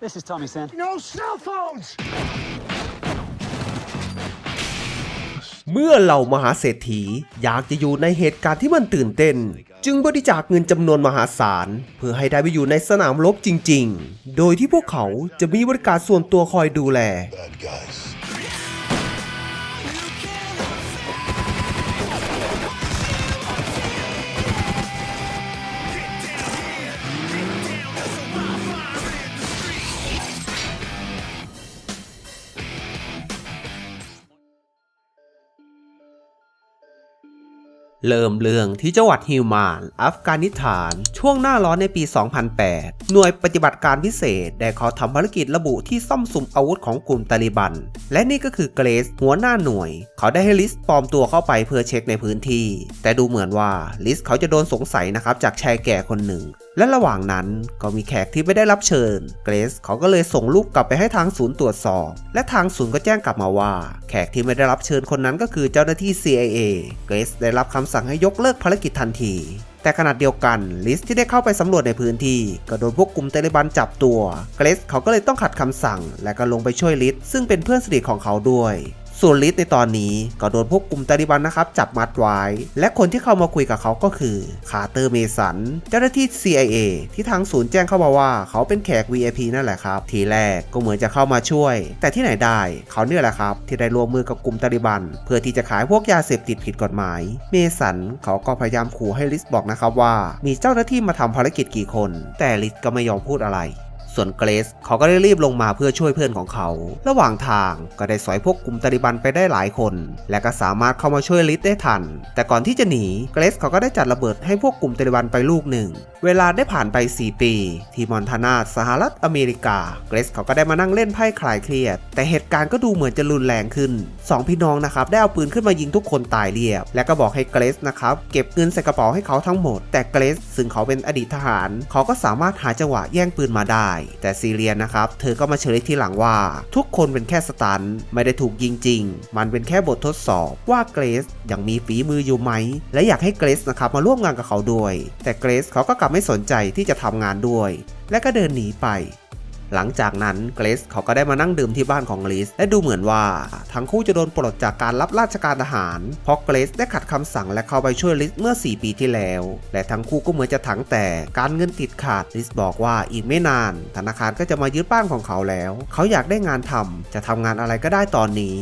This is Tommy Sen. No cell phones! เมื่อเหล่ามหาเศรษฐีอยากจะอยู่ในเหตุการณ์ที่มันตื่นเต้น จึงบริจาคเงินจำนวนมหาศาล เพื่อให้ได้ไปอยู่ในสนามรบจริง ๆ โดยที่พวกเขาจะมีบริการส่วนตัวคอยดูแล Bad guys. เริ่มเรื่องที่จังหวัดฮิวมาน อัฟกานิสถาน ช่วงหน้าร้อนในปี 2008 หน่วยปฏิบัติการพิเศษ ได้ขอทำภารกิจระบุที่ซ่อมสุมอาวุธของกลุ่มตาลิบัน และนี่ก็คือเกรซหัวหน้าหน่วย เขาได้ให้ลิสปลอมตัวเข้าไปเพื่อเช็คในพื้นที่ แต่ดูเหมือนว่าลิสเขาจะโดนสงสัยนะครับจากชายแก่คนหนึ่งและระหว่างนั้นก็มีแขกที่ไม่ได้รับเชิญ เกรซเขาก็เลยส่งลูกกลับไปให้ทางศูนย์ตรวจสอบ และทางศูนย์ก็แจ้งกลับมาว่า แขกที่ไม่ได้รับเชิญคนนั้นก็คือเจ้าหน้าที่ CIA เกรซได้รับคำสั่งให้ยกเลิกภารกิจทันที แต่ขณะเดียวกันลิสที่ได้เข้าไปสำรวจในพื้นที่ก็โดนพวกกลุ่มเตลิบันจับตัว เกรซเขาก็เลยต้องขัดคำสั่ง และก็ลงไปช่วยลิสซึ่งเป็นเพื่อนสนิทของเขาด้วย ส่วนลิสในตอนนี้ก็โดนพวกกลุ่มตาลิบันนะครับจับมัดไว้ และคนที่เข้ามาคุยกับเขาก็คือคาร์เตอร์เมสัน เจ้าหน้าที่ CIA ที่ทางศูนย์แจ้งเข้ามาว่าเขาเป็นแขก VIP นั่นแหละครับ ทีแรกก็เหมือนจะเข้ามาช่วย แต่ที่ไหนได้เขาเนี่ยแหละครับ ที่ได้ร่วมมือกับกลุ่มตาลิบัน เพื่อที่จะขายพวกยาเสพติดผิดกฎหมาย เมสันเขาก็พยายามขู่ให้ลิสบอกนะครับว่า มีเจ้าหน้าที่มาทำภารกิจกี่คน แต่ลิสก็ไม่ยอมพูดอะไร ส่วนเกรซเขาก็ได้รีบลงมาเพื่อช่วยเพื่อนของเขา ระหว่างทางก็ได้สอยพวกกลุ่มตาลิบันไปได้หลายคน และก็สามารถเข้ามาช่วยลิสได้ทัน แต่ก่อนที่จะหนีเกรซเขาก็ได้จัดระเบิดให้พวกกลุ่มตาลิบันไปลูกหนึ่ง เวลาได้ผ่านไป 4 ปี ที่มอนทานาสหรัฐอเมริกา เกรซเขาก็ได้มานั่งเล่นไพ่คลายเครียด แต่เหตุการณ์ก็ดูเหมือนจะรุนแรงขึ้นสองพี่น้องนะครับได้เอาปืนขึ้นมายิงทุกคนตายเรียบ และก็บอกให้เกรซนะครับเก็บเงินใส่กระเป๋าให้เขาทั้งหมด แต่เกรซซึ่งเขาเป็นอดีตทหาร เขาก็สามารถหาจังหวะแย่งปืนมาได้แต่ซีเรียนนะครับ เธอก็มาเฉลยที่หลังว่า ทุกคนเป็นแค่สตันไม่ได้ถูกยิงจริง มันเป็นแค่บททดสอบว่าเกรซยังมีฝีมืออยู่ไหม และอยากให้เกรซนะครับมาร่วมงานกับเขาด้วย แต่เกรซเขาก็กลับไม่สนใจที่จะทำงานด้วย และก็เดินหนีไป หลังจากนั้นเกรซเขาก็ได้มานั่งดื่มที่บ้านของลิสและดูเหมือนว่า ทั้งคู่จะโดนปลดจากการรับราชการทหาร เพราะเกรซได้ขัดคำสั่งและเข้าไปช่วยลิสเมื่อ 4 ปีที่แล้ว และทั้งคู่ก็เหมือนจะถังแต่การเงินติดขาดลิสบอกว่าอีกไม่นาน ธนาคารก็จะมายึดบ้านของเขาแล้ว เขาอยากได้งานทำจะทำงานอะไรก็ได้ตอนนี้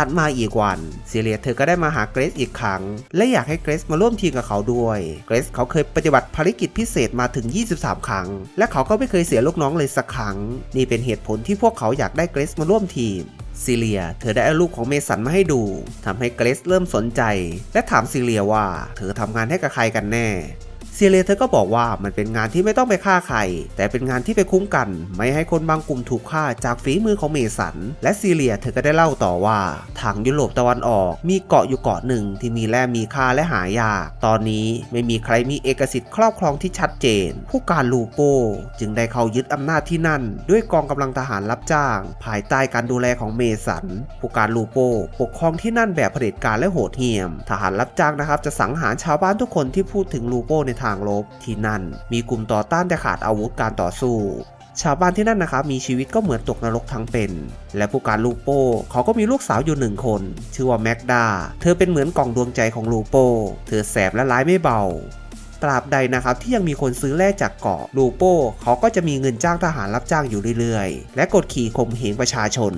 ตัดมาอีกวันซีเรียเธอก็ได้มาหาเกรซอีกครั้ง และอยากให้เกรซมาร่วมทีมกับเขาด้วยเกรซเขาเคยปฏิบัติภารกิจพิเศษมาถึง 23 ครั้ง และเขาก็ไม่เคยเสียลูกน้องเลยสักครั้ง นี่เป็นเหตุผลที่พวกเขาอยากได้เกรซมาร่วมทีมซีเลีย เธอได้เอารูปของเมสันมาให้ดูทำให้เกรซเริ่มสนใจ และถามซีเลียว่า เธอทำงานให้กับใครกันแน่ เรียเธอก็บอกว่ามันเป็นงานที่ไม่ต้องไปฆ่าใคร แต่เป็นงานที่ไปคุ้มกัน ไม่ให้คนบางกลุ่มถูกฆ่าจากฝีมือของเมสัน และซีเรียเธอก็ได้เล่าต่อว่าทางยุโรปตะวันออกมีเกาะอยู่เกาะหนึ่งที่มีแร่มีค่าและหายาก ตอนนี้ไม่มีใครมีเอกสิทธิ์ครอบครองที่ชัดเจน ผู้การลูโปจึงได้เข้ายึดอำนาจที่นั่น ด้วยกองกำลังทหารรับจ้าง ภายใต้การดูแลของเมสัน ผู้การลูโปปกครองที่นั่นแบบเผด็จการและโหดเหี้ยม ทหารรับจ้างนะครับจะสังหารชาวบ้านทุกคนที่พูดถึงลูโปในทางลบที่นั่น มีกลุ่มต่อต้านแต่ขาดอาวุธการต่อสู้ ชาวบ้านที่นั่นนะครับมีชีวิตก็เหมือนตกนรกทั้งเป็น และผู้การลูโปเขาก็มีลูกสาวอยู่หนึ่งคน ชื่อว่าแม็กดา เธอเป็นเหมือนกล่องดวงใจของลูโปเธอแสบและร้ายไม่เบาตราบใดนะครับที่ยังมีคนซื้อแร่จากเกาะลูโปเขาก็จะมีเงินจ้างทหารรับจ้างอยู่เรื่อยๆ และกดขี่ข่มเหงประชาชน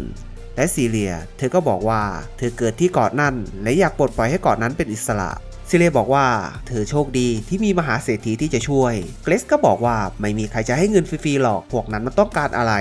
และซีเรีย เธอก็บอกว่า เธอเกิดที่เกาะนั่น และอยากปลดปล่อยให้เกาะนั้นเป็นอิสระ ซิเลบอกว่า เธอโชคดีที่มีมหาเศรษฐีที่จะช่วย เกรซก็บอกว่าไม่มีใครจะให้เงินฟรีๆหรอก พวกนั้นมันต้องการอะไร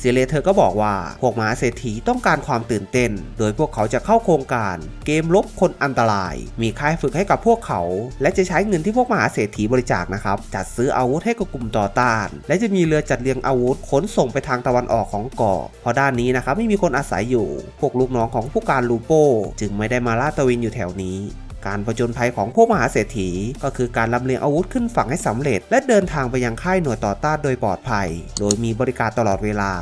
ซิเลเธอก็บอกว่า พวกมหาเศรษฐีต้องการความตื่นเต้น โดยพวกเขาจะเข้าโครงการ เกมลบคนอันตราย มีค่ายฝึกให้กับพวกเขา และจะใช้เงินที่พวกมหาเศรษฐีบริจาคนะครับ จัดซื้ออาวุธให้กับกลุ่มต่อต้าน และจะมีเรือจัดเรียงอาวุธขนส่งไปทางตะวันออกของเกาะเพราะด้านนี้นะครับไม่มีคนอาศัยอยู่ พวกลูกน้องของผู้การลูโป จึงไม่ได้มาลาดตระเวนอยู่แถวนี้ การประจนภัยของพวกมหาเศรษฐี ก็คือการลำเลียงอาวุธขึ้นฝั่งให้สำเร็จ และเดินทางไปยังค่ายหน่วยต่อต้านโดยปลอดภัย โดยมีบริการตลอดเวลา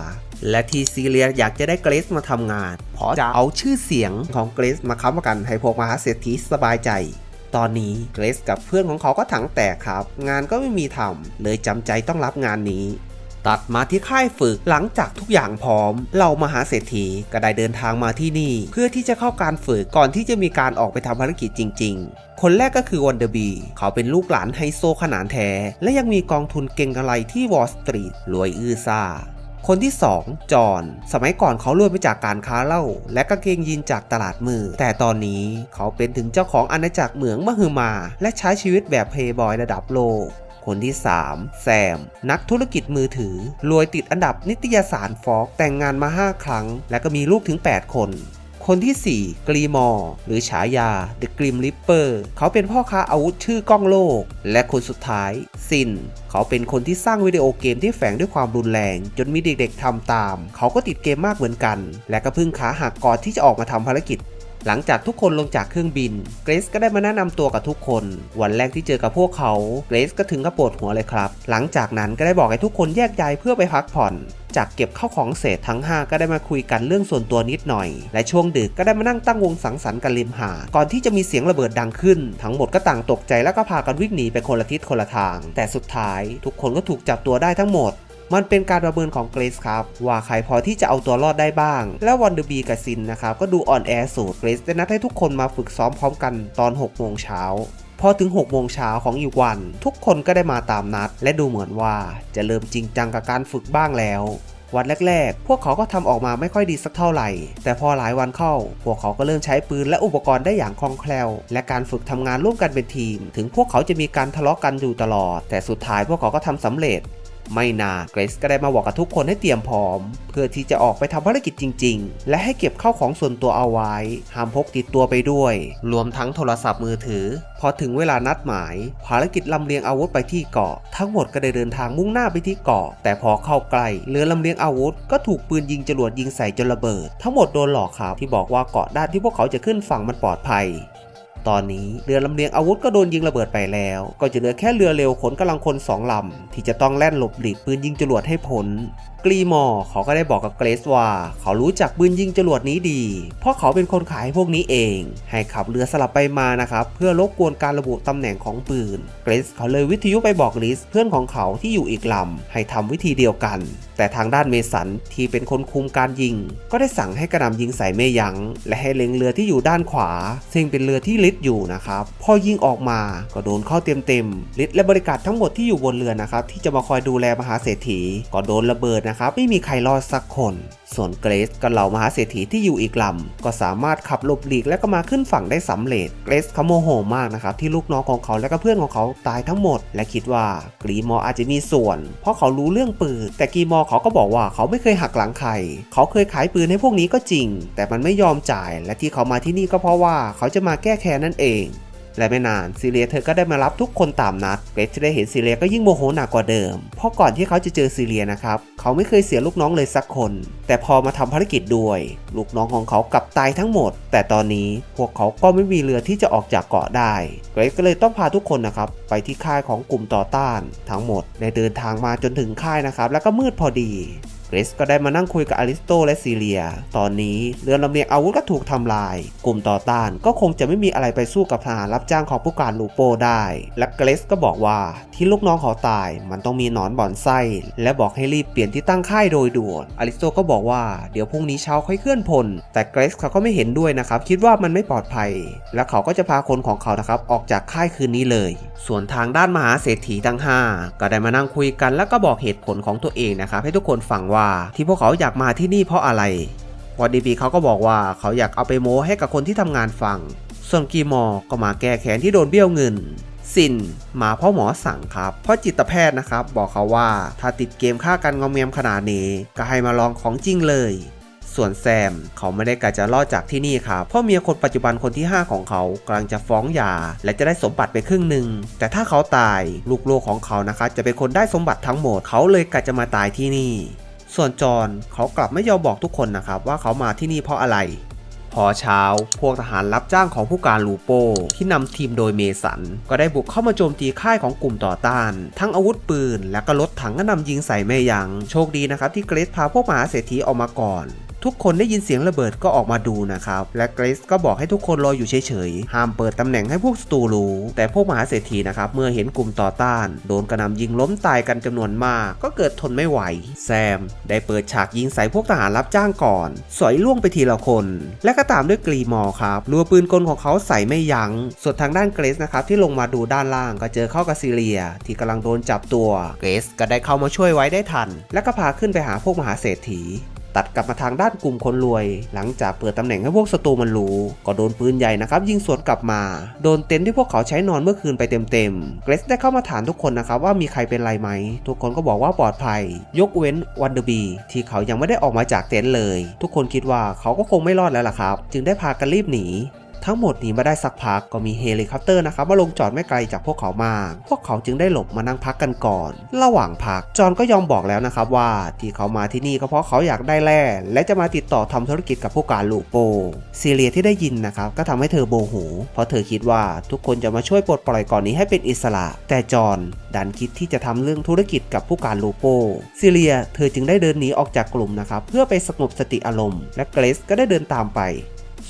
และที่ซีเรียอยากจะได้เกรซมาทำงาน เพราะจะเอาชื่อเสียงของเกรซมาค้ำประกันให้พวกมหาเศรษฐีสบายใจตอนนี้เกรซกับเพื่อนของเขาก็ถังแตกครับ งานก็ไม่มีทำเลยจำใจต้องรับงานนี้ ตัดมาที่ค่ายฝึกหลังจากทุกอย่างพร้อมเหล่ามหาเศรษฐีก็ได้เดินทางมาที่นี่ เพื่อที่จะเข้าการฝึกก่อนที่จะมีการออกไปทำภารกิจจริง ๆ คนแรกก็คือวันเดอร์บีเขาเป็นลูกหลานไฮโซขนานแท้ และยังมีกองทุนเก่งกำไรที่วอลสตรีทรวยอื้อซ่าคนที่ 2 จอห์นสมัยก่อนเขารวยไปจากการค้าเหล้าและกางเกงยีนจากตลาดมือ แต่ตอนนี้เขาเป็นถึงเจ้าของอาณาจักรเหมืองมหึมา และใช้ชีวิตแบบเพย์บอยระดับโลก คนที่ 3 แซม นักธุรกิจมือถือ รวยติดอันดับนิตยสารฟอกแต่งงานมา 5 ครั้ง และก็มีลูกถึง 8 คนคนที่ 4 กรีมอร์หรือฉายา The Grim Reaper เขาเป็นพ่อค้าอาวุธชื่อก้องโลก และคนสุดท้าย ซิน เขาเป็นคนที่สร้างวิดีโอเกมที่แฝงด้วยความรุนแรง จนมีเด็กๆทำตาม เขาก็ติดเกมมากเหมือนกัน และก็เพึ่งขาหักก่อนที่จะออกมาทำภารกิจ หลังจากทุกคนลงจากเครื่องบิน เกรซก็ได้มาแนะนำตัวกับทุกคน วันแรกที่เจอกับพวกเขา เกรซก็ถึงกับปวดหัวเลยครับ หลังจากนั้นก็ได้บอกให้ทุกคนแยกย้ายเพื่อไปพักผ่อน จากเก็บข้าวของเศษทั้ง 5 ก็ได้มาคุยกันเรื่องส่วนตัวนิดหน่อย และช่วงดึกก็ได้มานั่งตั้งวงสังสรรค์กันริมหา ก่อนที่จะมีเสียงระเบิดดังขึ้น ทั้งหมดก็ต่างตกใจแล้วก็พากันวิ่งหนีไปคนละทิศคนละทาง แต่สุดท้าย ทุกคนก็ถูกจับตัวได้ทั้งหมด มันเป็นการประเมินของเกรซครับว่าใครพอที่จะเอาตัวรอดได้บ้าง และวันเดอร์บีกับซินนะครับก็ดูอ่อนแอสูดเกรซได้นัดให้ทุกคนมาฝึกซ้อมพร้อมกันตอน6โมงเช้าพอถึง 6 โมงเช้าของอีกวัน ทุกคนก็ได้มาตามนัด และดูเหมือนว่าจะเริ่มจริงจังกับการฝึกบ้างแล้ว วันแรก ๆ พวกเขาก็ทำออกมาไม่ค่อยดีสักเท่าไหร่ แต่พอหลายวันเข้า พวกเขาก็เริ่มใช้ปืนและอุปกรณ์ได้อย่างคล่องแคล่ว และการฝึกทำงานร่วมกันเป็นทีม ถึงพวกเขาจะมีการทะเลาะกันอยู่ตลอด แต่สุดท้ายพวกเขาก็ทำสำเร็จ ไม่นานเกรซก็ได้มาบอกกับทุกคนให้เตรียมพร้อม เพื่อที่จะออกไปทำภารกิจจริง ๆ และให้เก็บเข้าของส่วนตัวเอาไว้ ห้ามพกติดตัวไปด้วย รวมทั้งโทรศัพท์มือถือ พอถึงเวลานัดหมาย ภารกิจลำเลียงอาวุธไปที่เกาะ ทั้งหมดก็ได้เดินทางมุ่งหน้าไปที่เกาะ แต่พอเข้าใกล้เรือลำเลียงอาวุธ ก็ถูกปืนยิงจรวดยิงใส่จนระเบิด ทั้งหมดโดนหลอกครับที่บอกว่าเกาะด้านที่พวกเขาจะขึ้นฝั่งมันปลอดภัย ตอนนี้เรือลำเลียงอาวุธก็โดนยิงระเบิดไปแล้ว ก็จะเหลือแค่เรือเร็วขนกำลังคนสองลำที่จะต้องแล่นหลบหลีกปืนยิงจรวดให้พ้นกรีมอร์เขาก็ได้บอกกับเกรซว่า เขารู้จักปืนยิงจรวดนี้ดี เพราะเขาเป็นคนขายพวกนี้เอง ให้ขับเรือสลับไปมานะครับ เพื่อรบกวนการระบุตำแหน่งของปืน เกรซเขาเลยวิทยุไปบอกลิสเพื่อนของเขาที่อยู่อีกลำให้ทำวิธีเดียวกัน แต่ทางด้านเมสันที่เป็นคนคุมการยิง ก็ได้สั่งให้กระหน่ำยิงใส่เมยัง และให้เล็งเรือที่อยู่ด้านขวา ซึ่งเป็นเรือที่ลิดอยู่นะครับ พอยิงออกมาก็โดนเข้าเต็มๆลิดและบริการทั้งหมดที่อยู่บนเรือนะครับที่จะมาคอยดูแลมหาเศรษฐีก็โดนระเบิดนะครับไม่มีใครรอดสักคนส่วนเกรซกับเหล่ามหาเศรษฐีที่อยู่อีกลำก็สามารถขับหลบหลีกและก็มาขึ้นฝั่งได้สำเร็จ เกรซเขาโมโหมากนะครับที่ลูกน้องของเขาและก็เพื่อนของเขาตายทั้งหมด และคิดว่ากรีมออาจจะมีส่วน เพราะเขารู้เรื่องปืน แต่กรีมอเขาก็บอกว่าเขาไม่เคยหักหลังใคร เขาเคยขายปืนให้พวกนี้ก็จริง แต่มันไม่ยอมจ่าย และที่เขามาที่นี่ก็เพราะว่าเขาจะมาแก้แค้นนั่นเอง และไม่นานซีเรียเธอก็ได้มารับทุกคนตามนัดเกรซที่ได้เห็นซีเรียก็ยิ่งโมโหหนักกว่าเดิม เพราะก่อนที่เขาจะเจอซีเรียนะครับเขาไม่เคยเสียลูกน้องเลยสักคน แต่พอมาทำภารกิจด้วย ลูกน้องของเขากลับตายทั้งหมด แต่ตอนนี้พวกเขาก็ไม่มีเรือที่จะออกจากเกาะได้เกรซก็เลยต้องพาทุกคนนะครับไปที่ค่ายของกลุ่มต่อต้าน ทั้งหมดได้เดินทางมาจนถึงค่ายนะครับแล้วก็มืดพอดี กรซก็ได้มานั่งคุยกับอริสโตและซีเรีย ตอนนี้เรือลำเลียงอาวุธก็ถูกทำลาย กลุ่มต่อต้านก็คงจะไม่มีอะไรไปสู้กับทหารรับจ้างของผู้การลูโปได้ และเกรซก็บอกว่าที่ลูกน้องเขาตายมันต้องมีหนอนบ่อนไส้ และบอกให้รีบเปลี่ยนที่ตั้งค่ายโดยด่วนอริสโตก็บอกว่าเดี๋ยวพรุ่งนี้เช้าค่อยเคลื่อนพล แต่เกรซเขาก็ไม่เห็นด้วยนะครับคิดว่ามันไม่ปลอดภัย และเขาก็จะพาคนของเขานะครับออกจากค่ายคืนนี้เลย ส่วนทางด้านมหาเศรษฐีทั้ง 5 ก็ได้มานั่งคุยกันแล้วก็บอกเหตุผลของตัวเองนะครับ ให้ทุกคนฟังว่าที่พวกเขาอยากมาที่นี่เพราะอะไรวอดีบีเขาก็บอกว่าเขาอยากเอาไปโม้ให้กับคนที่ทำงานฟัง ส่วนกีมอร์ก็มาแก้แค้นที่โดนเบี้ยวเงินสินมาเพราะหมอสั่งครับ เพราะจิตแพทย์นะครับ บอกเขาว่าถ้าติดเกมฆ่ากันงอมเงียมขนาดนี้ ก็ให้มาลองของจริงเลย ส่วนแซมเขาไม่ได้กะจะรอดจากที่นี่ครับเพราะเมียคนปัจจุบันคนที่ 5 ของเขากำลังจะฟ้องหย่าและจะได้สมบัติไปครึ่งหนึ่งแต่ถ้าเขาตายลูกๆของเขานะคะ จะเป็นคนได้สมบัติทั้งหมดเขาเลยกะจะมาตายที่นี่ ส่วนจอห์นเขากลับไม่ยอมบอกทุกคนนะครับว่าเขามาที่นี่เพราะอะไรพอเช้า พวกทหารรับจ้างของผู้การลูโป ที่นำทีมโดยเมสัน ก็ได้บุกเข้ามาโจมตีค่ายของกลุ่มต่อต้าน ทั้งอาวุธปืน และก็รถถังก็นำยิงใส่ไม่ยัง้งโชคดีนะครับที่เกรซพาพวกมหาเศรษฐีออกมาก่อน ทุกคนได้ยินเสียงระเบิดก็ออกมาดูนะครับ และเกรซก็บอกให้ทุกคนรออยู่เฉยๆ ห้ามเปิดตำแหน่งให้พวกศัตรูรู้ แต่พวกมหาเศรษฐีนะครับ เมื่อเห็นกลุ่มต่อต้าน โดนกระหน่ำยิงล้มตายกันจำนวนมาก ก็เกิดทนไม่ไหว แซม ได้เปิดฉากยิงใส่พวกทหารรับจ้างก่อน สอยล่วงไปทีละคน และก็ตามด้วยกรีมอครับรัวปืนกลของเขาใส่ไม่ยัง้ง ส่วนทางด้านเกรซนะครับที่ลงมาดูด้านล่างก็เจอเข้ากับซีเรีย ที่กำลังโดนจับตัว เกรซก็ได้เข้ามาช่วยไว้ได้ทัน และก็พาขึ้นไปหาพวกมหาเศรษฐี ตัดกลับมาทางด้านกลุ่มคนรวย หลังจากเปิดตำแหน่งให้พวกศัตรูมันรู้ ก็โดนปืนใหญ่นะครับยิงสวนกลับมา โดนเต็นท์ที่พวกเขาใช้นอนเมื่อคืนไปเต็มๆ เกรซได้เข้ามาถามทุกคนนะครับว่ามีใครเป็นไรไหม ทุกคนก็บอกว่าปลอดภัย ยกเว้นวันเดอร์บีที่เขายังไม่ได้ออกมาจากเต็นท์เลย ทุกคนคิดว่าเขาก็คงไม่รอดแล้วล่ะครับ จึงได้พากันรีบหนี ทั้งหมดหนีมาได้สักพักก็มีเฮลิคอปเตอร์นะครับมาลงจอดไม่ไกลจากพวกเขามาก พวกเขาจึงได้หลบมานั่งพักกันก่อน ระหว่างพักจอนก็ยอมบอกแล้วนะครับว่าที่เขามาที่นี่ก็เพราะเขาอยากได้แร่และจะมาติดต่อทำธุรกิจกับผู้การลูโปซีเรียที่ได้ยินนะครับก็ทำให้เธอโบหูเพราะเธอคิดว่าทุกคนจะมาช่วยปลดปล่อยก่อนนี้ให้เป็นอิสระ แต่จอนดันคิดที่จะทำเรื่องธุรกิจกับผู้การลูโปซีเรีย เธอจึงได้เดินหนีออกจากกลุ่มนะครับเพื่อไปสงบสติอารมณ์ และเกรซก็ได้เดินตามไป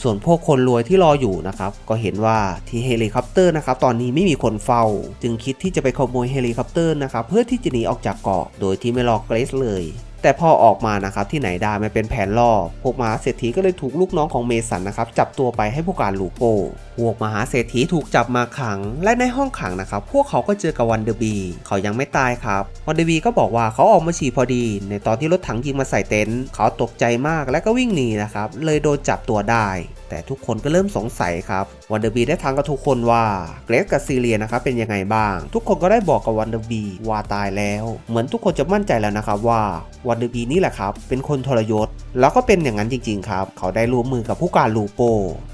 ส่วนพวกคนรวยที่รออยู่นะครับก็เห็นว่าที่เฮลิคอปเตอร์นะครับตอนนี้ไม่มีคนเฝ้า จึงคิดที่จะไปขโมยเฮลิคอปเตอร์นะครับเพื่อที่จะหนีออกจากเกาะโดยที่ไม่รอเกรซเลย แต่พอออกมานะครับที่ไหนได้มันเป็นแผนล่อ พวกมหาเศรษฐีก็เลยถูกลูกน้องของเมสันนะครับจับตัวไปให้ผู้การลูโปพวกมหาเศรษฐีถูกจับมาขัง และในห้องขังนะครับพวกเขาก็เจอกับวันเดอร์บีเขายังไม่ตายครับ วันเดอร์บีก็บอกว่าเขาออกมาฉี่พอดี ในตอนที่รถถังยิงมาใส่เต็นท์เขาตกใจมากและก็วิ่งหนีนะครับเลยโดนจับตัวได้ แต่ทุกคนก็เริ่มสงสัยครับวันเดอร์บีได้ทางกับทุกคนว่าเกรซกับซีเรียนะครับเป็นยังไงบ้าง ทุกคนก็ได้บอกกับวันเดอร์บีว่าตายแล้ว เหมือนทุกคนจะมั่นใจแล้วนะครับว่าวันเดอร์บีนี่แหละครับเป็นคนทรยศ แล้วก็เป็นอย่างนั้นจริง ๆ ครับ เขาได้ร่วมมือกับผู้การลูโป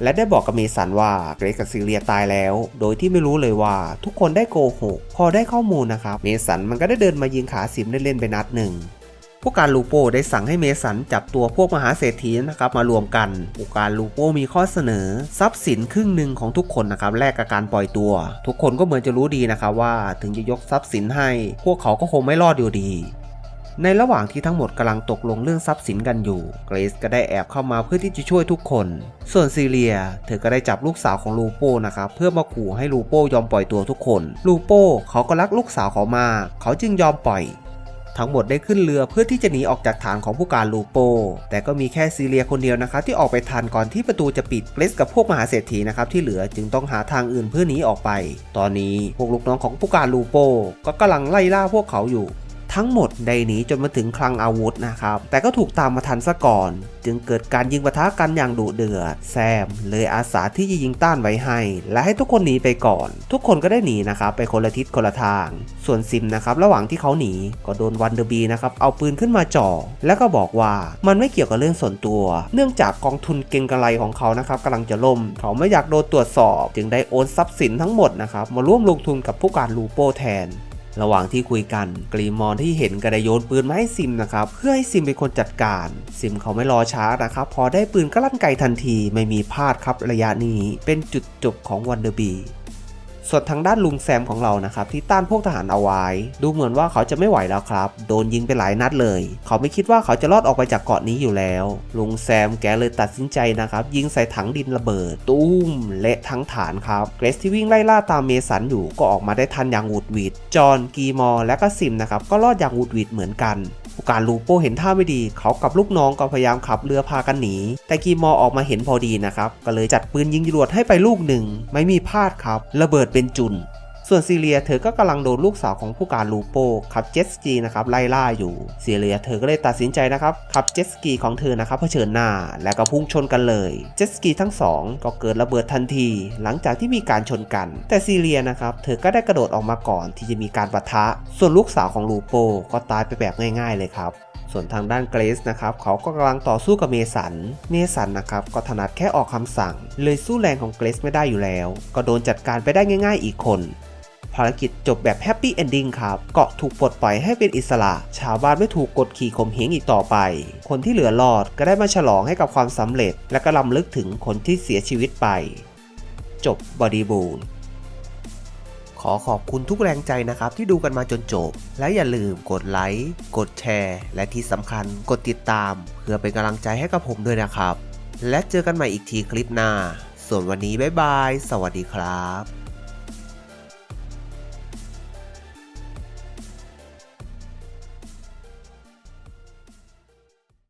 และได้บอกกับเมสันว่าเกรซกับซีเรียตายแล้ว โดยที่ไม่รู้เลยว่าทุกคนได้โกหกพอได้ข้อมูลนะครับ เมสันมันก็ได้เดินมายิงขาซิมเล่นๆไปนัดหนึ่ง ผู้การลูโปได้สั่งให้เมสันจับตัวพวกมหาเศรษฐีนะครับมารวมกัน ผู้การลูโปมีข้อเสนอ ทรัพย์สินครึ่งหนึ่งของทุกคนนะครับแลกกับการปล่อยตัว ทุกคนก็เหมือนจะรู้ดีนะครับว่าถึงจะยกทรัพย์สินให้ พวกเขาก็คงไม่รอดอยู่ดีในระหว่างที่ทั้งหมดกำลังตกลงเรื่องทรัพย์สินกันอยู่ เกรซก็ได้แอบเข้ามาเพื่อที่จะช่วยทุกคน ส่วนซีเรีย เธอก็ได้จับลูกสาวของลูโป้นะครับเพื่อมาขู่ให้ลูโป้ยอมปล่อยตัวทุกคน ลูโป้เขาก็รักลูกสาวเขามากเขาจึงยอมปล่อย ทั้งหมดได้ขึ้นเรือเพื่อที่จะหนีออกจากฐานของผู้การลูโป แต่ก็มีแค่ซีเรียคนเดียวนะครับที่ออกไปทันก่อนที่ประตูจะปิดเกรสกับพวกมหาเศรษฐีนะครับที่เหลือจึงต้องหาทางอื่นเพื่อหนีออกไป ตอนนี้พวกลูกน้องของผู้การลูโป ก็กำลังไล่ล่าพวกเขาอยู่ ทั้งหมดได้หนีจนมาถึงคลังอาวุธนะครับ แต่ก็ถูกตามมาทันซะก่อน จึงเกิดการยิงปะทะกันอย่างดุเดือดแซมเลยอาสาที่จะยิงต้านไว้ให้ และให้ทุกคนหนีไปก่อน ทุกคนก็ได้หนีนะครับไปคนละทิศคนละทาง ส่วนซิมนะครับระหว่างที่เขาหนีก็โดนวันเดอร์บีนะครับเอาปืนขึ้นมาจ่อ แล้วก็บอกว่ามันไม่เกี่ยวกับเรื่องส่วนตัว เนื่องจากกองทุนเก็งกำไรของเขานะครับกำลังจะล่ม เขาไม่อยากโดนตรวจสอบ จึงได้โอนทรัพย์สินทั้งหมดนะครับมาร่วมลงทุนกับผู้การลูโปแทน ระหว่างที่คุยกันกรีมอนที่เห็นก็ได้โยนปืนมาให้ซิมนะครับเพื่อให้ซิมเป็นคนจัดการ ซิมเขาไม่รอช้านะครับพอได้ปืนก็ลั่นไกทันทีไม่มีพลาดครับระยะนี้เป็นจุดจบของวันเดอร์บี ส่วนทางด้านลุงแซมของเรานะครับที่ต้านพวกทหารเอาไว้ ดูเหมือนว่าเขาจะไม่ไหวแล้วครับ โดนยิงไปหลายนัดเลย เขาไม่คิดว่าเขาจะรอดออกไปจากเกาะนี้อยู่แล้ว ลุงแซมแกเลยตัดสินใจนะครับ ยิงใส่ถังดินระเบิด ตุ้มเละทั้งฐานครับ เกรซที่วิ่งไล่ล่าตามเมสันอยู่ก็ออกมาได้ทันอย่างหวุดหวิด จอห์นกีมอร์และก็ซิมนะครับก็รอดอย่างหวุดหวิดเหมือนกัน การลูโป้เห็นท่าไม่ดี เขากับลูกน้องก็พยายามขับเรือพากันหนี แต่กีมอออกมาเห็นพอดีนะครับ ก็เลยจัดปืนยิงจรวดให้ไปลูกหนึ่ง ไม่มีพลาดครับ ระเบิดเป็นจุน ส่วนซีเรียเธอก็กำลังโดนลูกสาวของผู้การลูโปขับเจ็ตสกีนะครับไล่ล่าอยู่ซีเรียเธอก็เลยตัดสินใจนะครับขับเจ็ตสกีของเธอนะครับเผชิญหน้าและก็พุ่งชนกันเลยเจ็ตสกีทั้งสองก็เกิดระเบิดทันที หลังจากที่มีการชนกัน แต่ซีเรียนะครับเธอก็ได้กระโดดออกมาก่อนที่จะมีการปะทะ ส่วนลูกสาวของลูโปก็ตายไปแบบง่าย ๆเลยครับส่วนทางด้านเกรซนะครับเขาก็กำลังต่อสู้กับเมสัน เมสันนะครับก็ถนัดแค่ออกคำสั่ง เลยสู้แรงของเกรซไม่ได้อยู่แล้ว ก็โดนจัดการไปได้ง่าย ๆ อีกคน ภารกิจจบแบบแฮปปี้เอนดิ้งครับ เกาะถูกปลดปล่อยให้เป็นอิสระ ชาวบ้านไม่ถูกกดขี่ข่มเหงอีกต่อไป คนที่เหลือรอดก็ได้มาฉลองให้กับความสำเร็จ และก็ลำลึกถึงคนที่เสียชีวิตไป จบบอดีบูลขอขอบคุณทุกแรงใจนะครับที่ดูกันมาจนจบ และอย่าลืมกดไลค์ กดแชร์ และที่สำคัญกดติดตาม เพื่อเป็นกำลังใจให้กับผมด้วยนะครับ และเจอกันใหม่อีกทีคลิปหน้า ส่วนวันนี้บ๊ายบาย สวัสดีครับ